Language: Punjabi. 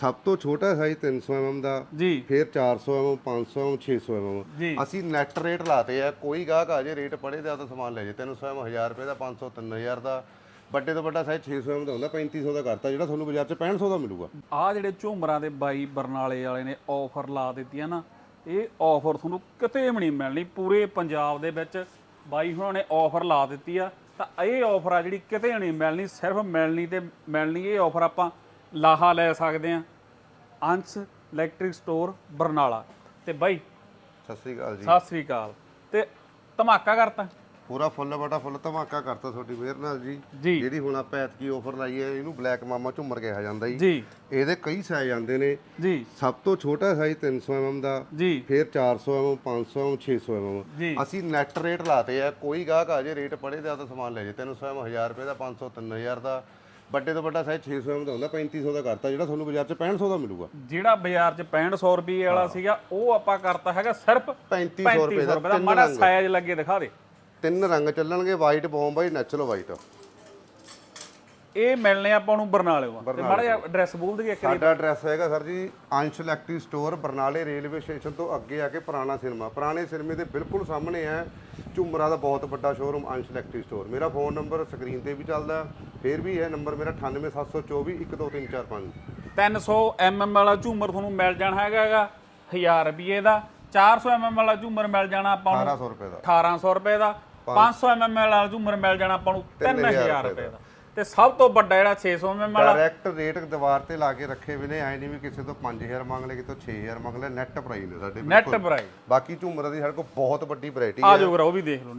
ਸਭ ਤੋਂ ਛੋਟਾ ਸਾਈਜ਼ 300 mm ਦਾ ਜੀ। ਫਿਰ 400 mm 500 mm 600 mm ਜੀ। ਅਸੀਂ ਨੈਟ ਰੇਟ ਲਾਤੇ ਆ ਕੋਈ ਗਾਹਕ ਆ ਜੇ ਰੇਟ ਪੜੇ ਤੇ ਆ ਤਾਂ ਸਮਾਨ ਲੈ ਜੇ। 300 mm 1000 ਰੁਪਏ ਦਾ 500 3000 ਦਾ। ਵੱਡੇ ਤੋਂ ਵੱਡਾ ਸਾਈਜ਼ 600 mm ਦਾ ਹੁੰਦਾ 3500 ਦਾ ਕਰਤਾ ਜਿਹੜਾ ਤੁਹਾਨੂੰ ਬਾਜ਼ਾਰ 'ਚ 6500 ਦਾ ਮਿਲੂਗਾ। ਆ ਜਿਹੜੇ ਝੂਮਰਾਂ ਦੇ ਬਾਈ ਬਰਨਾਲੇ ਵਾਲੇ ਨੇ ਆਫਰ ਲਾ ਦਿੱਤੀਆਂ ਨਾ ਇਹ ਆਫਰ ਤੁਹਾਨੂੰ ਕਿਤੇ ਵੀ ਨਹੀਂ ਮਿਲਣੀ। ਪੂਰੇ ਪੰਜਾਬ ਦੇ ਵਿੱਚ ਬਾਈ ਹੁਣਾਂ ਨੇ ਆਫਰ ਲਾ ਦਿੱਤੀ ਆ ਤਾਂ ਇਹ ਆਫਰ ਆ ਜਿਹੜੀ ਕਿਤੇ ਨਹੀਂ ਮਿਲਣੀ ਸਿਰਫ ਮਿਲਣੀ ਤੇ ਮਿਲਣੀ ਇਹ ਆਫਰ ਆਪਾਂ ਲਾਹਾ ਲੈ ਸਕਦੇ ਆ ਅੰਸ਼ ਇਲੈਕਟ੍ਰਿਕ ਸਟੋਰ ਬਰਨਾਲਾ। ਤੇ ਬਾਈ ਸਤਿ ਸ੍ਰੀ ਅਕਾਲ ਜੀ। ਸਤਿ ਸ੍ਰੀ ਅਕਾਲ। ਤੇ ਧਮਾਕਾ ਕਰਤਾ। ਪੂਰਾ ਫੁੱਲ ਬਟਾ ਫੁੱਲ ਧਮਾਕਾ ਕਰਤਾ ਤੁਹਾਡੀ ਮਿਹਰ ਨਾਲ ਜੀ। ਜੀ। ਜਿਹੜੀ ਹੁਣ ਆਪਾਂ ਐਤਕੀ ਆਫਰ ਲਾਈ ਹੈ ਇਹਨੂੰ ਬਲੈਕ ਮਾਮਾ ਝੁੰਮਰ ਕਿਹਾ ਜਾਂਦਾ ਜੀ। ਜੀ। ਇਹਦੇ ਕਈ ਸਾਈਜ਼ ਆਉਂਦੇ ਨੇ। ਜੀ। ਸਭ ਤੋਂ ਛੋਟਾ ਸਾਈਜ਼ 300 mm ਦਾ ਜੀ। ਫਿਰ 400 mm 500 mm 600 mm ਅਸੀਂ ਨੈਟ ਰੇਟ ਲਾਤੇ ਆ। ਕੋਈ ਗਾਹਕ ਆ ਜੇ ਰੇਟ ਪੜੇ ਆ ਤਾਂ ਸਮਾਨ ਲੈ ਜੇ। 300 mm 1000 ਰੁਪਏ ਦਾ 500 3000 ਦਾ। ਵੱਡੇ ਤੋਂ ਵੱਡਾ ਸਾਈਜ਼ 600 mm ਦਾ ਹੁੰਦਾ 3500 ਦਾ ਕਰਤਾ ਜਿਹੜਾ ਤੁਹਾਨੂੰ ਬਾਜ਼ਾਰ 'ਚ 6500 ਦਾ ਮਿਲੂਗਾ। ਜਿਹੜਾ ਬਾਜ਼ਾਰ 'ਚ 6500 ਰੁਪਏ ਵਾਲਾ ਸੀਗਾ ਉਹ ਆਪਾਂ ਕਰਤਾ ਹੈਗਾ ਸਿਰਫ 3500 ਰੁਪਏ ਦਾ ਮਾੜਾ ਸਾਈਜ਼ ਲੱਗੇ ਦਿਖਾ ਦੇ। ਤਿੰਨ ਰੰਗ ਚੱਲਣਗੇ ਵਾਈਟ ਬੌਂਬਾਈ ਨੈਚੁਰਲ ਵਾਈਟ ਇਹ ਮਿਲਨੇ ਆਪਾਂ ਨੂੰ ਬਰਨਾਲੇ ਤੋਂ ਤੇ ਮਾੜਾ ਜਿਹਾ ਐਡਰੈਸ ਬੋਲ ਦਈਏ ਇੱਕ ਵਾਰੀ। ਸਾਡਾ ਐਡਰੈਸ ਹੈਗਾ sir ji Ansh electric store ਬਰਨਾਲੇ ਰੇਲਵੇ ਸਟੇਸ਼ਨ ਤੋਂ ਅੱਗੇ ਆ ਕੇ ਪੁਰਾਣਾ ਸਿਨੇਮਾ। ਪੁਰਾਣੇ ਸਿਨੇਮੇ ਦੇ ਬਿਲਕੁਲ ਸਾਹਮਣੇ ਹੈ ਝੁੰਮਰਾ ਦਾ ਬਹੁਤ ਵੱਡਾ ਸ਼ੋਰੂਮ ਅੰਸ਼ ਇਲੈਕਟ੍ਰਿਕ ਸਟੋਰ ਮੇਰਾ ਫੋਨ ਨੰਬਰ ਸਕਰੀਨ ਤੇ ਵੀ ਚੱਲਦਾ ਫਿਰ ਵੀ ਹੈ ਨੰਬਰ ਮੇਰਾ 98724 12345 300 mm ਵਾਲਾ ਝੂਮਰ ਤੁਹਾਨੂੰ ਮਿਲ ਜਾਣਾ ਹੈਗਾ ਹੈਗਾ 1000 ਰੁਪਏ ਦਾ। 400 mm ਵਾਲਾ ਝੂਮਰ ਮਿਲ ਜਾਣਾ ਆਪਾਂ ਨੂੰ। 1800 ਰੁਪਏ ਦਾ। 1800 ਰੁਪਏ ਦਾ। 500 mm ਵਾਲਾ ਝੂਮਰ ਮਿਲ ਜਾਣਾ ਆਪਾਂ ਨੂੰ। 3000 ਰੁਪਏ ਦਾ। ਤੇ ਸਭ ਤੋਂ ਵੱਡਾ ਜਿਹੜਾ 600 mm ਵਾਲਾ ਡਾਇਰੈਕਟ ਰੇਟ ਦੀਵਾਰ ਤੇ ਲਾ ਕੇ ਰੱਖੇ ਵੀ ਨੇ ਐ ਨਹੀਂ ਵੀ ਕਿਸੇ ਤੋਂ 5000 ਮੰਗ ਲੈ ਕਿਸੇ ਤੋਂ 6000 ਮੰਗ ਲੈ ਨੈਟ ਪ੍ਰਾਈਸ ਨੇ ਸਾਡੇ ਨੈਟ ਪ੍ਰਾਈਸ ਬਾਕੀ ਝੁੰਮਰਾਂ ਦੀ ਸਾਡੇ ਕੋਲ ਬਹੁਤ ਵੱਡੀ ਵੈਰਾਈਟੀ ਆ ਹੈ। ਜਾਓ ਉਹ ਵੀ ਦੇਖ ਲਓ।